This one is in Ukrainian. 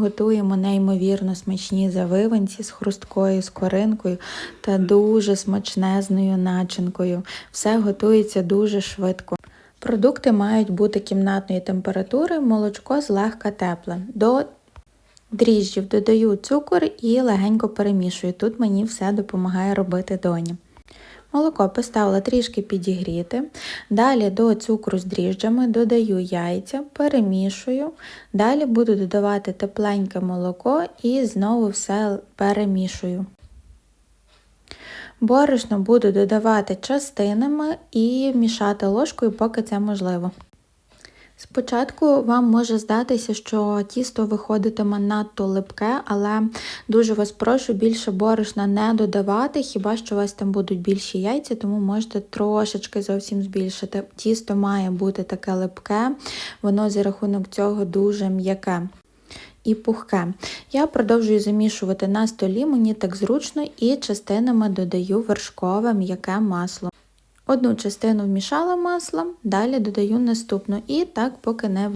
готуємо неймовірно смачні завиванці з хрусткою скоринкою та дуже смачнезною начинкою. Все готується дуже швидко. Продукти мають бути кімнатної температури, молочко злегка тепле. До дріжджів додаю цукор і легенько перемішую. Тут мені все допомагає робити доня. Молоко поставила трішки підігріти. Далі до цукру з дріжджами додаю яйця, перемішую. Далі буду додавати тепленьке молоко і знову все перемішую. Борошно буду додавати частинами і мішати ложкою, поки це можливо. Спочатку вам може здатися, що тісто виходитиме надто липке, але дуже вас прошу більше борошна не додавати, хіба що у вас там будуть більші яйця, тому можете трошечки зовсім збільшити. Тісто має бути таке липке, воно за рахунок цього дуже м'яке. І пухке. Я продовжую замішувати на столі, мені так зручно, і частинами додаю вершкове м'яке масло. Одну частину вмішала маслом, далі додаю наступну. І так поки не